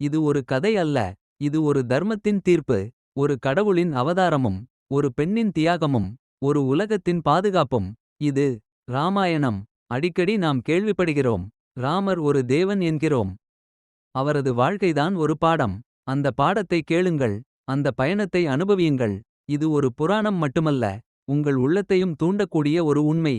இது ஒரு கதை அல்ல இது ஒரு தர்மத்தின் தீர்ப்பு ஒரு கடவுளின் அவதாரமும் ஒரு பெண்ணின் தியாகமும் ஒரு உலகத்தின் பாதுகாப்பும். இது ராமாயணம். அடிக்கடி நாம் கேள்விப்படுகிறோம் ராமர் ஒரு தேவன் என்கிறோம். அவரது வாழ்க்கைதான் ஒரு பாடம். அந்த பாடத்தை கேளுங்கள் அந்த பயணத்தை அனுபவியுங்கள். இது ஒரு புராணம் மட்டுமல்ல உங்கள் உள்ளத்தையும் தூண்டக்கூடிய ஒரு உண்மை.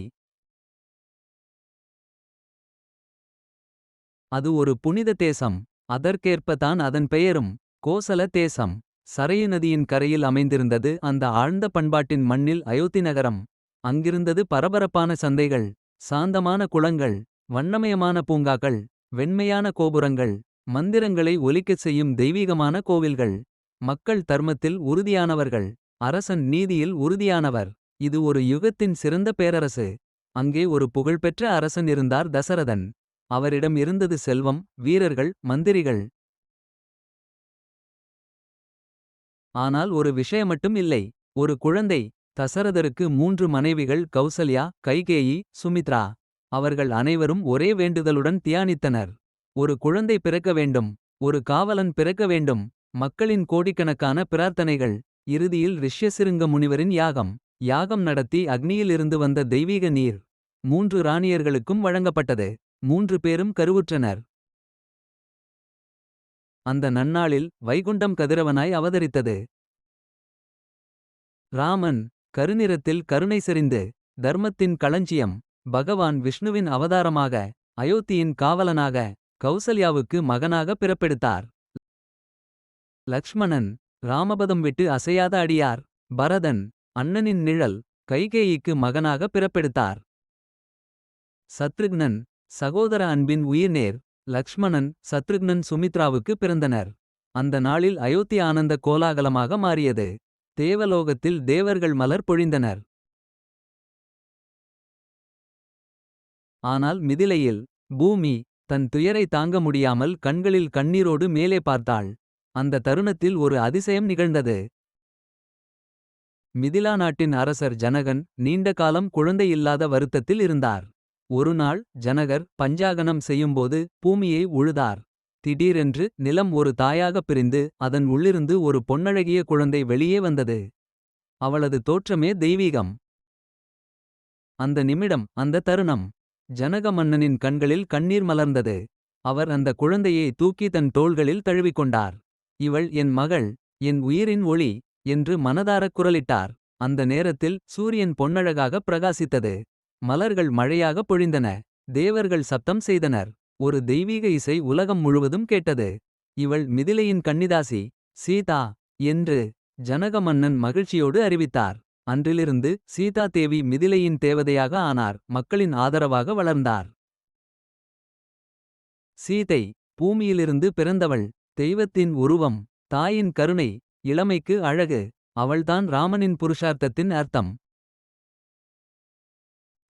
அது ஒரு புனித தேசம். அதற்கேற்ப தான் அதன் பெயரும் கோசல தேசம் சரையு நதியின் கரையில் அமைந்திருந்தது அந்த ஆழ்ந்த பண்பாட்டின் மண்ணில் அயோத்தி நகரம். அங்கிருந்தது பரபரப்பான சந்தைகள் சாந்தமான குளங்கள் வண்ணமயமான பூங்காக்கள் வெண்மையான கோபுரங்கள் மந்திரங்களை ஒலிக்கச் செய்யும் தெய்வீகமான கோவில்கள். மக்கள் தர்மத்தில் உறுதியானவர்கள் அரசன் நீதியில் உறுதியானவர். இது ஒரு யுகத்தின் சிறந்த பேரரசு. அங்கே ஒரு புகழ்பெற்ற அரசன் இருந்தார் தசரதன். அவரிடம் இருந்தது செல்வம் வீரர்கள் மந்திரிகள். ஆனால் ஒரு விஷயமட்டும் இல்லை. ஒரு குழந்தை தசரதருக்கு மூன்று மனைவிகள் கௌசல்யா கைகேயி சுமித்ரா. அவர்கள் அனைவரும் ஒரே வேண்டுதலுடன் தியானித்தனர். ஒரு குழந்தை பிறக்க வேண்டும் ஒரு காவலன் பிறக்க வேண்டும் மக்களின் கோடிக்கணக்கான பிரார்த்தனைகள். இறுதியில் ரிஷ்யசிருங்க முனிவரின் யாகம். யாகம் நடத்தி அக்னியிலிருந்து வந்த தெய்வீக நீர் மூன்று ராணியர்களுக்கும் வழங்கப்பட்டது. மூன்று பேரும் கருவுற்றனர். அந்த நன்னாளில் வைகுண்டம் கதிரவனாய் அவதரித்தது. ராமன் கருநிறத்தில் கருணை செறிந்து தர்மத்தின் களஞ்சியம் பகவான் விஷ்ணுவின் அவதாரமாக அயோத்தியின் காவலனாக கௌசல்யாவுக்கு மகனாக பிறப்பெடுத்தார். லக்ஷ்மணன் ராமபதம் விட்டு அசையாத அடியார் பரதன் அண்ணனின் நிழல் கைகேயிக்கு மகனாக பிறப்பெடுத்தார். சத்ருக்னன் சகோதர அன்பின் உயிர்நேர் லக்ஷ்மணன் சத்ருக்னன் சுமித்ராவுக்கு பிறந்தனர். அந்த நாளில் அயோத்தி ஆனந்த கோலாகலமாக மாறியது. தேவலோகத்தில் தேவர்கள் மலர் பொழிந்தனர். ஆனால் மிதிலையில் பூமி தன் துயரை தாங்க முடியாமல் கண்களில் கண்ணீரோடு மேலே பார்த்தாள். அந்த தருணத்தில் ஒரு அதிசயம் நிகழ்ந்தது. மிதிலா நாட்டின் அரசர் ஜனகன் நீண்ட காலம் குழந்தையில்லாத வருத்தத்தில் இருந்தார். ஒருநாள் ஜனகர் பஞ்சாகனம் செய்யும்போது பூமியை உழுதார். திடீரென்று நிலம் ஒரு தாயாகப் பிரிந்து அதன் உள்ளிருந்து ஒரு பொன்னழகிய குழந்தை வெளியே வந்தது. அவளது தோற்றமே தெய்வீகம். அந்த நிமிடம் அந்த தருணம். ஜனக மன்னனின் கண்களில் கண்ணீர் மலர்ந்தது. அவர் அந்த குழந்தையை தூக்கி தன் தோள்களில் தழுவிக்கொண்டார். இவள் என் மகள் என் உயிரின் ஒளி என்று மனதாரக் குரலிட்டார். அந்த நேரத்தில் சூரியன் பொன்னழகாக பிரகாசித்தது. மலர்கள் மழையாக பொழிந்தன. தேவர்கள் சப்தம் செய்தனர். ஒரு தெய்வீக இசை உலகம் முழுவதும் கேட்டது. இவள் மிதிலையின் கன்னிதாசி சீதா என்று ஜனக மன்னன் மகிழ்ச்சியோடு அறிவித்தார். அன்றிலிருந்து சீதா தேவி மிதிலையின் தேவதையாக ஆனார். மக்களின் ஆதரவாக வளர்ந்தார். சீதை பூமியிலிருந்து பிறந்தவள். தெய்வத்தின் உருவம் தாயின் கருணை இளமைக்கு அழகு. அவள்தான் ராமனின் புருஷார்த்தத்தின் அர்த்தம்.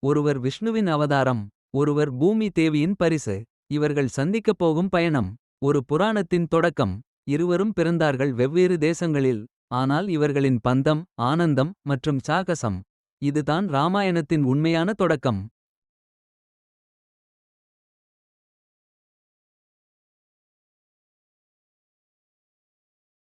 ஒருவர் விஷ்ணுவின் அவதாரம் ஒருவர் பூமி தேவியின் பரிசு இவர்கள் சந்திக்கப் போகும் பயணம் ஒரு புராணத்தின் தொடக்கம் இருவரும் பிறந்தார்கள் வெவ்வேறு தேசங்களில் ஆனால் இவர்களின் பந்தம் ஆனந்தம் மற்றும் சாகசம் இதுதான் ராமாயணத்தின் உண்மையான தொடக்கம்.